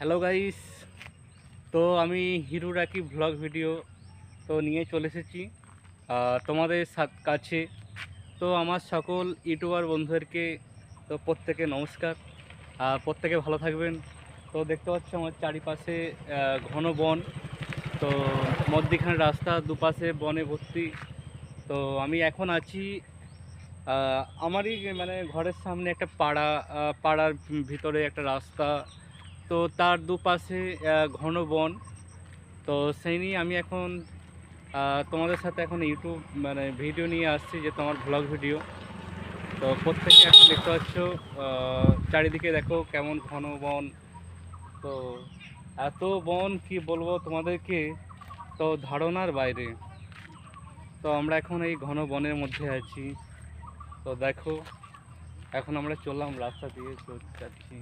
Hello guys তো আমি hero রাকি vlog video তো নিয়ে চলে এসেছি। তোমাদের কাছে। তো আমার সকল ইউটিউবার বন্ধুদেরকে তো প্রত্যেকে নমস্কার। প্রত্যেকে ভালো থাকবেন। তো দেখতে পাচ্ছ আমার চারিপাশে ঘন বন। তো মধ্যিখানে রাস্তা, দুপাশে বনে ভর্তি। তো আমি এখন আছি আমারই মানে ঘরের সামনে একটা পাড়া পাড়ার ভিতরে একটা রাস্তা। তো তার দুপাশে ঘন বন। তো সেই নিয়ে আমি এখন তোমাদের সাথে এখন ইউটিউব মানে ভিডিও নিয়ে আসছি যে তোমার ব্লগ ভিডিও তো প্রত্যেকে এখন দেখতে পাচ্ছ চারিদিকে দেখো কেমন ঘন বন। তো এত বন কি বলব তোমাদেরকে? তো ধারণার বাইরে। তো আমরা এখন এই ঘন বনের মধ্যে আছি। তো দেখো, এখন আমরা চললাম রাস্তা দিয়ে যাচ্ছি।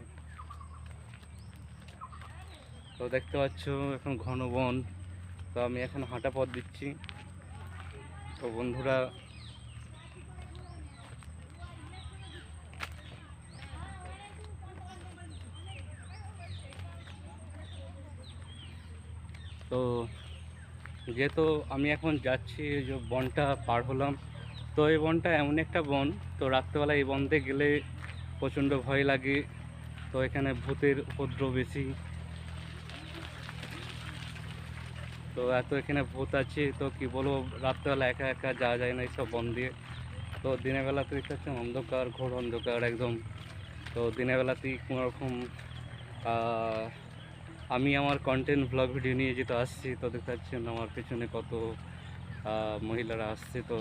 তো দেখতে পাচ্ছ এখন ঘন বন। তো আমি এখন হাঁটা পথ দিচ্ছি। তো বন্ধুরা, তো যেহেতু আমি এখন যাচ্ছি যে বনটা পার হলাম। তো এই বনটা এমন একটা বন, তো রাত্রেবেলা এই বনতে গেলে প্রচণ্ড ভয় লাগে। তো এখানে ভূতের উপদ্রব বেশি। তো এত এখানে ভূত আছে, তো কি বলব, রাত্রেবেলা একা একা যাওয়া যায় না এইসব বন দিয়ে। তো দিনের বেলাতে দেখতে পাচ্ছেন অন্ধকার, ঘোর অন্ধকার একদম। তো দিনের বেলাতেই কোনো রকম আমি আমার কন্টেন্ট ব্লগ ভিডিও নিয়ে যেহেতু আসছি, তো দেখতে পাচ্ছেন আমার পেছনে কত মহিলারা আসছে। তো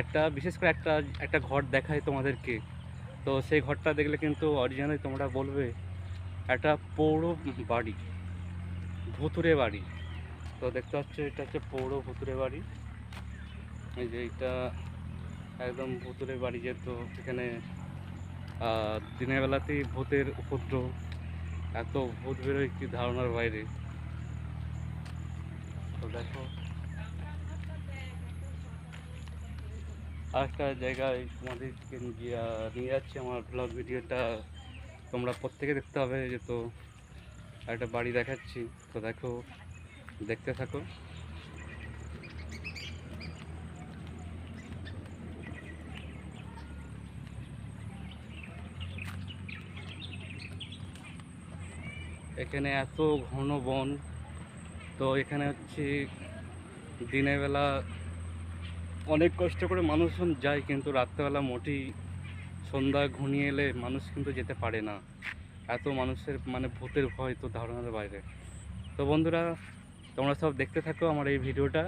একটা, বিশেষ করে একটা একটা ঘর দেখায় তোমাদেরকে। তো সেই ঘরটা দেখলে কিন্তু অরিজিনালি তোমরা বলবে, একটা পৌর বাড়ি ভুতুরে বাড়ি। তো দেখতে পাচ্ছ, এটা হচ্ছে পৌর ভুতুরে বাড়ি। এই যে এটা একদম ভুতুরে বাড়ি যেহেতু, এখানে দিনের বেলাতেই ভূতের উপদ্রব, এত ভূত বেরোয় কি ধারণার বাইরে। তো দেখো। আরেকটা জায়গায় তোমাদেরকে নিয়ে যাচ্ছি আমার ব্লগ ভিডিওটা। তোমরা প্রত্যেকে দেখতে হবে যে তো একটা বাড়ি দেখাচ্ছি। তো দেখো দেখতে থাকো এখানে এত ঘন বন, তো এখানে হচ্ছে দিনের বেলা অনেক কষ্ট করে মানুষজন যায়, কিন্তু রাত্রেবেলা মোটেই সন্ধ্যা ঘনিয়ে এলে মানুষ কিন্তু যেতে পারে না। এত মানুষের মানে ভূতের ভয় তো ধারণার বাইরে। তো বন্ধুরা তোমরা সব দেখতে থাকো আমার এই ভিডিওটা।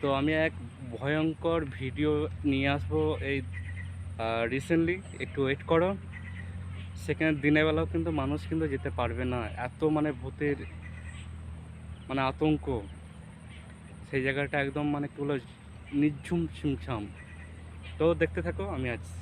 তো আমি এক ভয়ঙ্কর ভিডিও নিয়ে আসব এই রিসেন্টলি একটু ওয়েট করো। সেখানে দিনের বেলাও কিন্তু মানুষ কিন্তু যেতে পারবে না। এত মানে ভূতের মানে আতঙ্ক। সেই জায়গাটা একদম মানে কি বলো, নিঝুম ছিমছাম তো দেখতে থাকো, আমি আছি